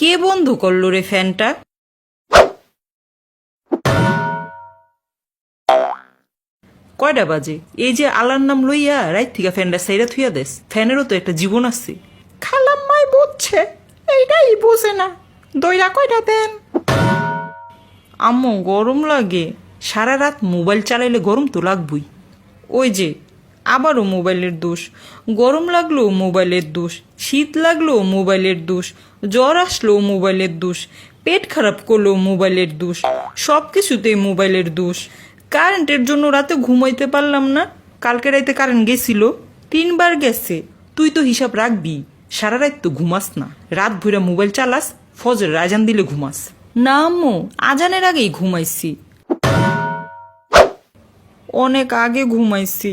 কে বন্ধ করল রে ফ্যানটা? কয়টা বাজে? এই যে আলার নাম লইয়া রাইত থেকে ফ্যানটা সাইরা থুইয়া দেস। ফ্যানেরও তো একটা জীবন আছে। খালাম্মাই বুঝছে, এইটাই বোঝে না। দইরা কয়টা দেন? আম্মু, গরম লাগে। সারা রাত মোবাইল চালাইলে গরম তো লাগবই। ওই যে আবারও মোবাইলের দোষ। গরম লাগল মোবাইলের দোষ, শীত লাগল মোবাইলের দোষ, জ্বর আসলো মোবাইলের দোষ, পেট খারাপ করল মোবাইলের দোষ সব কিছুতেই মোবাইলের দোষ। কারেন্টের জন্য রাতে ঘুমাইতে পারলাম না। কালকে রাইতে কারেন্ট গেছিল, তিনবার গেছে। তুই তো হিসাব রাখবি, সারা রাত তো ঘুমাস না। রাত ভইরা মোবাইল চালাস ফজর আজান দিলে ঘুমাস। না আম্মু, আজানের আগেই ঘুমাইছি। অনেক আগে ঘুমাইছি।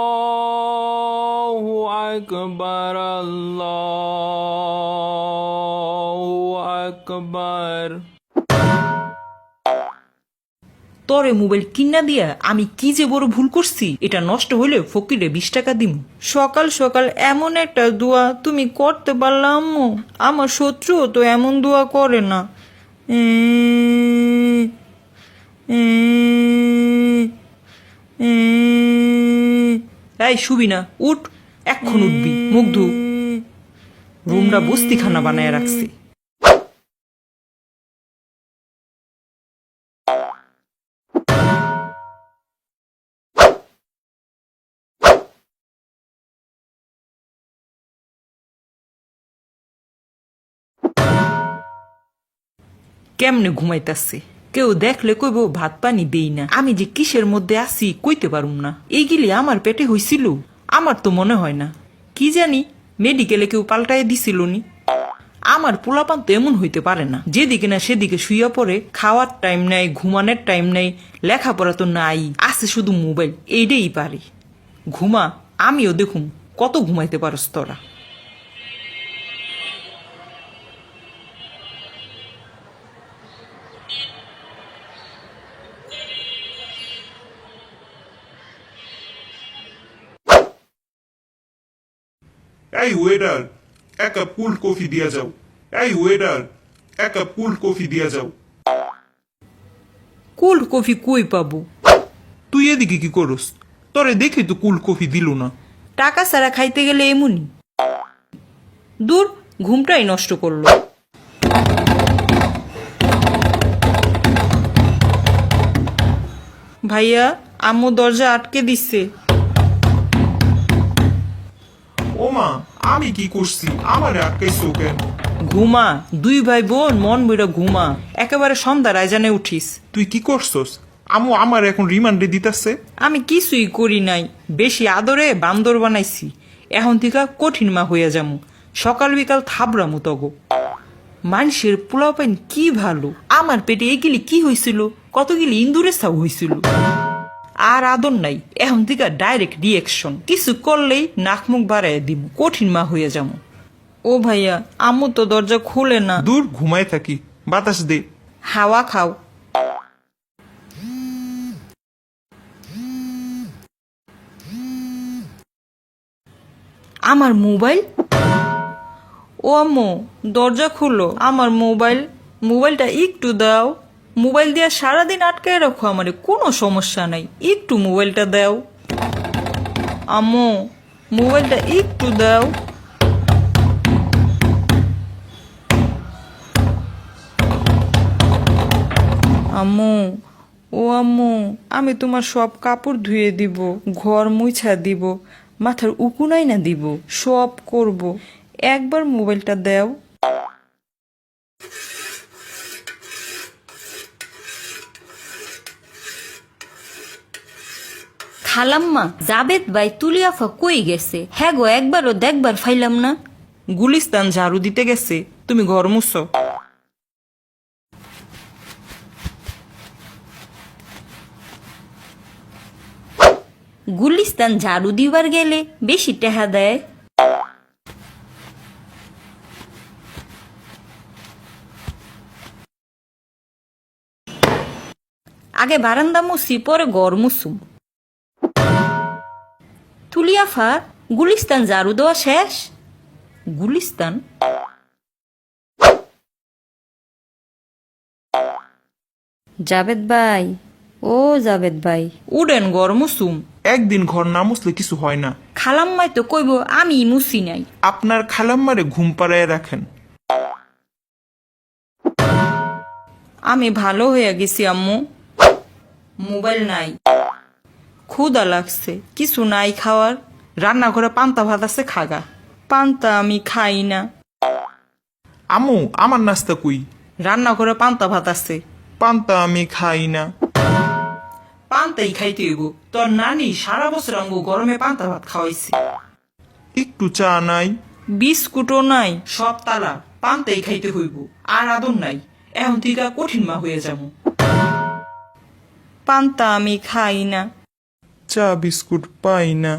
তরে মোবাইল কিনা দিয়া আমি কি যে বড় ভুল করছি এটা নষ্ট হইলে ফকিরে বিশ টাকা দিম। সকাল সকাল এমন একটা দোয়া তুমি করতে পারলাম আমার শত্রু তো এমন দোয়া করে না। এই শুবি না উঠ এক্ষণ উঠবি মুগ্ধ রুমটা বস্তিখানা বানায় রাখছি। কেমনে ঘুমাইতাছে? কেউ দেখলে কইব, ভাত পানি দেই না। আমি যে কিসের মধ্যে আছি কইতে পারুম না। এইগুলি আমার পেটে হইছিল? আমার তো মনে হয় না। কি জানি, মেডিকেলে কেউ পাল্টাই দিছিল নি। আমার পোলাপান তো এমন হইতে পারে না। যেদিকে না সেদিকে শুইয়া পড়ে, খাওয়ার টাইম নাই, ঘুমানোর টাইম নাই, লেখাপড়া তো নাই, আছে শুধু মোবাইল এইটাই পারে। ঘুমা, আমিও দেখুম, কত ঘুমাইতে পারস তোরা। এই ওয়েটার এক কাপ কুল কফি দিয়া যাও এই ওয়েটার এক কাপ কুল কফি দিয়া যাও কুল কফি কই পাবো তুই এদিকে কি করস তোরে দেখি তো কুল কফি দিল না টাকা ছাড়া খাইতে গেলে এমনই দূর ঘুমটাই নষ্ট করল ভাইয়া আম্মু দরজা আটকে দিচ্ছে ও মা আমি কি করছি? আমার আটকাইছো কেন ঘুমা দুই ভাই বোন মন বইরা ঘুমা। একেবারে সন্ধ্যা রায়জানে উঠিস। তুই কি করছস? আমু আমার এখন রিমান্ডে দিতাছে। আমি কিছুই করি নাই। বেশি আদরে বান্দর বানাইছি। এখন থেকে কঠিন মা হইয়া যামু। সকাল বিকাল থাবরামু তগো। মানুষের পোলাও পাইন কি ভালো? আমার পেটে এগুলি কি হয়েছিল কতগুলি ইন্দুরের সাউ হয়েছিল আর আদর নাই। এখন থেকে ডাইরেক্ট রিয়েকশন কিছু করলেই নাক মুখ বাড়াই দিব কঠিন মা হয়ে যামু। ও ভাইয়া আম্মু তো দরজা খুলে না। দূর ঘুমায় থাকি। বাতাস দে। হাওয়া খাও। আমার মোবাইল? ও আম্মু দরজা খুলো। আমার মোবাইল মোবাইলটা একটু দাও। মোবাইল দিয়ে সারাদিন আটকায় রাখো আমারে, কোনো সমস্যা নাই। একটু মোবাইলটা দাও। আম্মু, মোবাইলটা একটু দাও। আম্মু, ও আম্মু, আমি তোমার সব কাপড় ধুয়ে দিব, ঘর মুছা দিব, মাথার উকুনাই না দিব, সব করব। একবার মোবাইলটা দাও। খালাম্মা জাবেদ ভাই তুলিয়াফা কই গেছে? হ্যাঁ গো একবারও দেখবার ফাইলাম না। গুলিস্তান ঝাড়ু দিতে গেছে তুমি ঘর মুছো। গুলিস্তান ঝাড়ু দিবার গেলে বেশি টেহা দেয়। আগে বারান্দা মুসি পরে গড় মুসুম তুলিয়াফা গুলিস্তান ঝাড়ু দেওয়া শেষ। গুলিস্তান? জাবেদ ভাই ও জাবেদ ভাই। উডেন মুসুম। একদিন ঘর না মুছলে কিছু হয় না। খালাম্মাই তো কইব আমি মুসি নাই। আপনার খালাম্মারে ঘুম পাড়ায় রাখেন। আমি ভালো হয়ে গেছি আম্মু। মোবাইল নাই। ক্ষুদা লাগছে কিছু নাই খাওয়ার। রান্নাঘরে পান্তা ভাত আছে খাগা। পান্তা আমি খাই না। আমু আমার নাস্তা কুই? রান্নাঘরে পান্তা ভাত আছে। পান্তা আমি খাই না। পান্তাই খাইতে হইব। তোর নানি সারা বছর আঙ্গু গরমে পান্তা ভাত খাওয়াইছে। একটু চা নাই। বিস্কুটও নাই সব তালা। পান্তাই খাইতে হইব। আর আদর নাই। এখন থেকে কঠিন মা হয়ে যাব। পান্তা আমি খাই না। চা বিস্কুট পাই না।